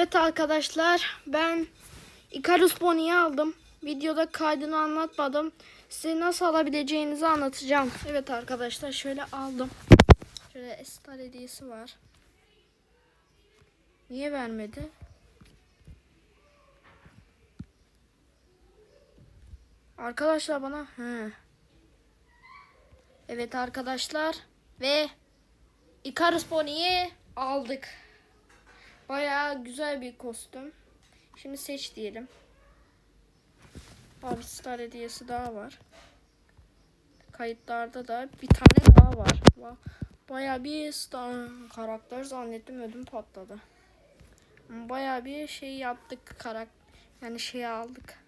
Evet arkadaşlar ben Icarus Pony'yi aldım. Videoda kaydını anlatmadım. Size nasıl alabileceğinizi anlatacağım. Evet arkadaşlar şöyle aldım. Şöyle Star hediyesi var. Niye vermedi? Arkadaşlar bana he. Evet arkadaşlar ve Icarus Pony'yi aldık. Bayağı güzel bir kostüm. Şimdi seç diyelim. Abi Star hediyesi daha var. Kayıtlarda da bir tane daha var. Ba- Bayağı bir star karakter zannettim ödüm patladı. Bayağı bir şey yaptık karakter yani şey aldık.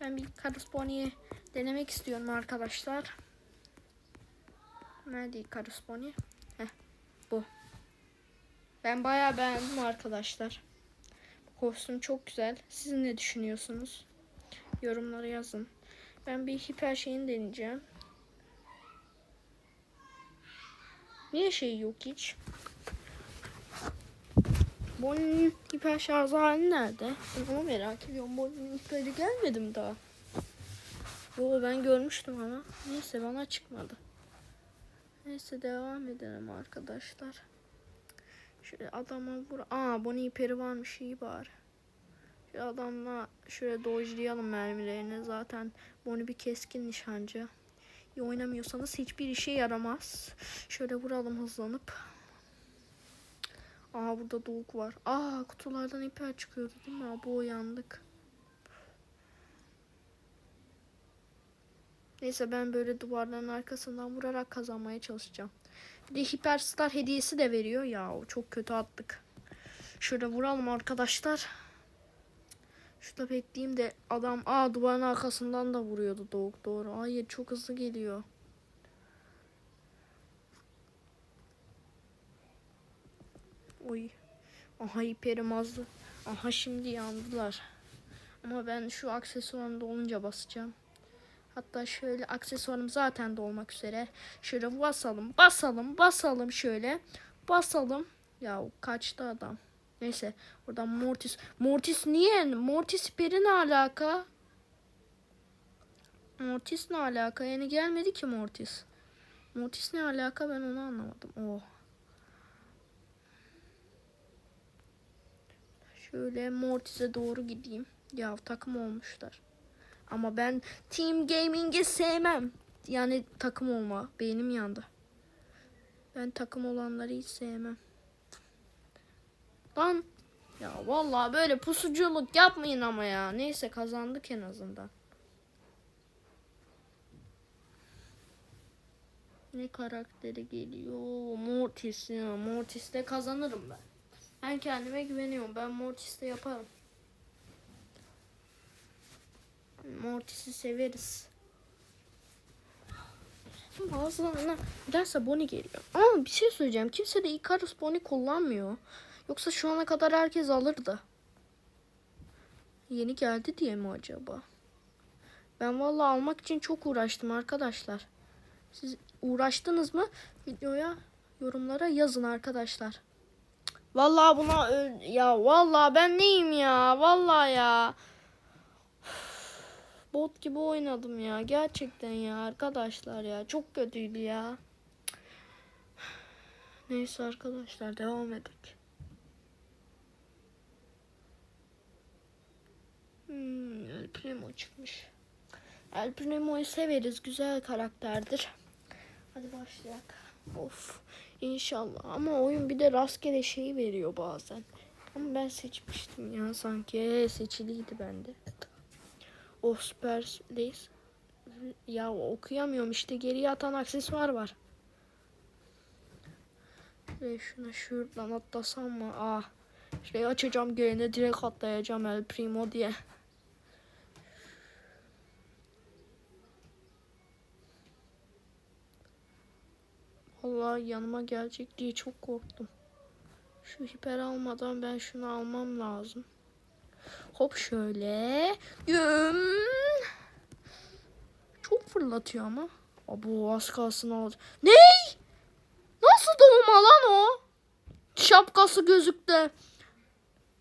Ben bir Icarus Pony'yi denemek istiyorum arkadaşlar. Nerede bu. Ben bayağı beğendim arkadaşlar. Bu kostüm çok güzel. Siz ne düşünüyorsunuz? Yorumlara yazın. Ben bir hiper şeyini deneyeceğim. Niye şey yok hiç? Bonnie'nin hiper şarj hali nerede? Ben onu merak ediyorum. Bonnie'nin hiperi gelmedi mi daha? Yo ben görmüştüm ama. Neyse bana çıkmadı. Neyse devam edelim arkadaşlar. Şöyle adama vur. Aa Bonnie hiperi varmış iyi bari. Şöyle adamla şöyle dojlayalım mermilerini. Zaten Bonnie bir keskin nişancı. İyi oynamıyorsanız hiçbir işe yaramaz. Şöyle vuralım hızlanıp. Aa burada doğuk var. Aa kutulardan hiper çıkıyordu değil mi? Aa, bu yandık. Neyse ben böyle duvarların arkasından vurarak kazanmaya çalışacağım. Bir de Hiperstar hediyesi de veriyor. Ya o çok kötü attık. Şöyle vuralım arkadaşlar. Şurada bekleyeyim de adam aa duvarın arkasından da vuruyordu doğuk doğru. Hayır çok hızlı geliyor. Oy. Aha hiperim azdı. Aha şimdi yandılar. Ama ben şu aksesuarım dolunca basacağım. Hatta şöyle aksesuarım zaten dolmak üzere. Şöyle basalım, basalım, basalım şöyle. Basalım. Ya kaçtı adam. Neyse buradan Mortis. Mortis niye? Mortis peri ne alaka? Mortis ne alaka? Yani gelmedi ki Mortis. Mortis ne alaka ben onu anlamadım. Oh. Şöyle Mortis'e doğru gideyim. Ya takım olmuşlar. Ama ben Team Gaming'i sevmem. Yani takım olma. Beynim yandı. Ben takım olanları hiç sevmem. Lan. Ya vallahi böyle pusuculuk yapmayın ama ya. Neyse kazandık en azından. Ne karakteri geliyor? Mortis ya. Mortis'te kazanırım ben. Ben kendime güveniyorum. Ben Mortis'te yaparım. Mortis'i severiz. Bazılarına derse Bonnie geliyor. Ama bir şey söyleyeceğim. Kimse de Icarus Bonnie kullanmıyor. Yoksa şu ana kadar herkes alırdı. Yeni geldi diye mi acaba? Ben vallahi almak için çok uğraştım arkadaşlar. Siz uğraştınız mı? Videoya yorumlara yazın arkadaşlar. Vallahi buna ya vallahi ben neyim ya? Vallahi ya. Bot gibi oynadım ya. Gerçekten ya arkadaşlar ya. Çok kötüydü ya. Neyse arkadaşlar devam edelim. Hmm, El Primo çıkmış. El Primo'yu severiz. Güzel karakterdir. Hadi başlayalım. Of inşallah. Ama oyun bir de rastgele şeyi veriyor bazen. Ama ben seçmiştim ya sanki. Seçiliydi bende. O süper Lace. Ya okuyamıyorum işte geriye atan aksesuar var. Ve şuna şuradan atlasam mı? Ah. Şurayı açacağım gelene direkt atlayacağım El Primo diye. Vallahi yanıma gelecek diye çok korktum. Şu hiper almadan ben şunu almam lazım. Hop şöyle. Güm. Çok fırlatıyor ama. Abo az kalsın aldı. Ney? Nasıl doğma lan o? Şapkası gözüktü.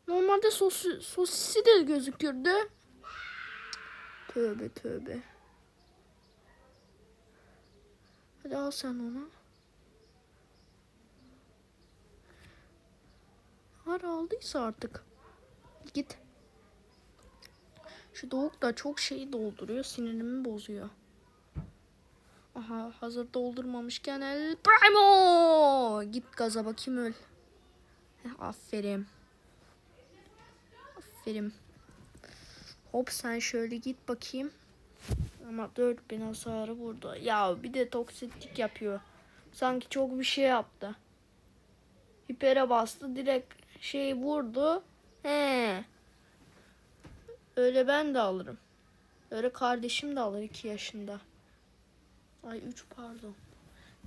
Normalde sosi, sosisi de gözükürdü. Tövbe tövbe. Hadi al sen onu. Har aldıysa artık. Git. Şu Doğuk da çok şeyi dolduruyor. Sinirimi bozuyor. Aha hazır doldurmamışken el Primo. Git gaza bakayım öl. Heh, aferin. Aferin. Hop sen şöyle git bakayım. Ama 4000 hasarı burada. Ya bir de toksiklik yapıyor. Sanki çok bir şey yaptı. Hipere bastı direkt şey vurdu. He. Öyle ben de alırım. Öyle kardeşim de alır 2 yaşında. Ay 3 pardon.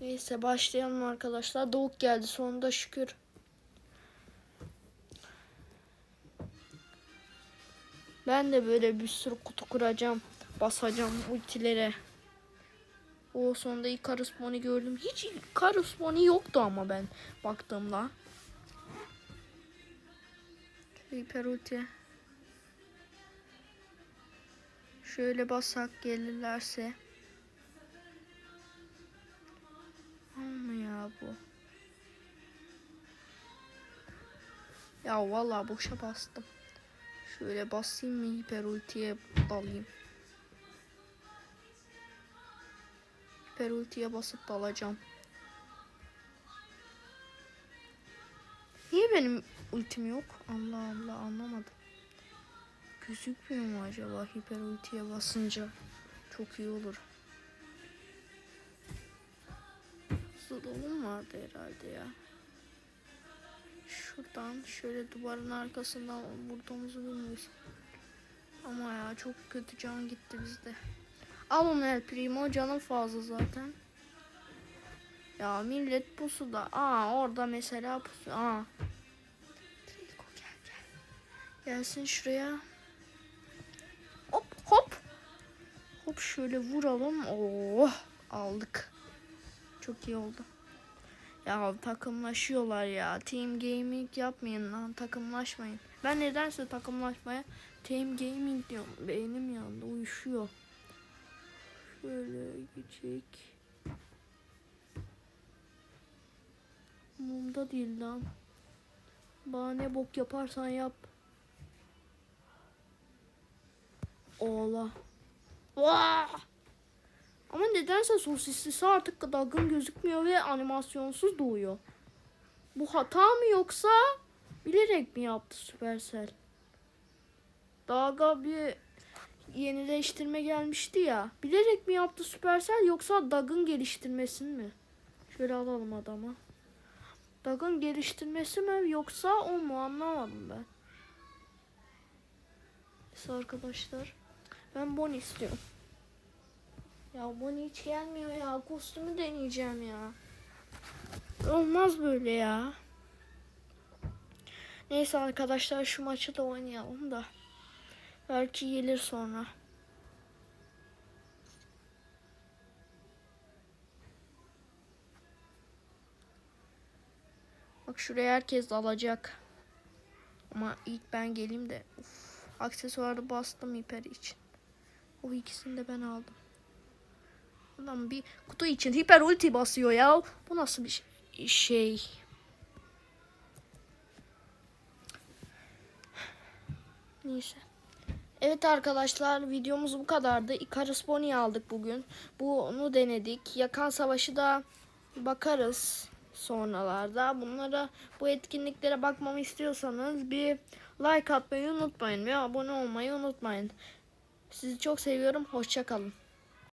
Neyse başlayalım arkadaşlar. Doğuk geldi sonunda şükür. Ben de böyle bir sürü kutu kuracağım. Basacağım ultilere. O sonunda Icarus Pony gördüm. Hiç Icarus yoktu ama ben baktığımda. Hyper ulti. Şöyle basak gelirlerse. Ya bu. Ya vallahi boşa bastım. Şöyle basayım mı hiper ultiye dalayım. Hiper ultiye basıp dalacağım. Niye benim ultim yok? Allah Allah anlamadım. Gözükmüyor mu acaba hiper ultiye basınca? Çok iyi olur. Dolum vardı herhalde ya. Şuradan şöyle duvarın arkasından vurduğumuzu bilmiyoruz. Ama ya çok kötü can gitti bizde. Al onu El Primo canım fazla zaten. Ya millet pusuda. Aa orada mesela pusu. Aa. Gel gel. Gelsin şuraya. Hop şöyle vuralım. Oh aldık. Çok iyi oldu. Ya takımlaşıyorlar ya. Team gaming yapmayın lan. Takımlaşmayın. Ben nedense takımlaşmaya team gaming diyorum. Beynim yandı. Uyuşuyor. Şöyle geçecek. Mumda değil lan. Bana ne bok yaparsan yap. Ola. Vaa! Ama nedense sosislisi artık dalgın gözükmüyor ve animasyonsuz doğuyor. Bu hata mı yoksa bilerek mi yaptı Supercell? Dalga bir yenileştirme gelmişti ya. Bilerek mi yaptı Supercell yoksa Dag'ın geliştirmesini mi? Şöyle alalım adamı. Dag'ın geliştirmesi mi yoksa o mu anlamadım ben. Neyse arkadaşlar. Ben Bonnie istiyorum. Ya Bonnie hiç gelmiyor ya. Kostümü deneyeceğim ya. Olmaz böyle ya. Neyse arkadaşlar şu maçı da oynayalım da. Belki gelir sonra. Bak şuraya herkes alacak. Ama ilk ben geleyim de. Uf, aksesuarı bastım hiper için. O ikisini de ben aldım. Adam bir kutu için hiper ulti basıyor ya. Bu nasıl bir şey? Neyse. Evet arkadaşlar videomuz bu kadardı. Icarus Pony aldık bugün. Bunu denedik. Yakan Savaşı da bakarız sonralarda. Bunlara bu etkinliklere bakmamı istiyorsanız bir like atmayı unutmayın ve abone olmayı unutmayın. Sizi çok seviyorum. Hoşçakalın.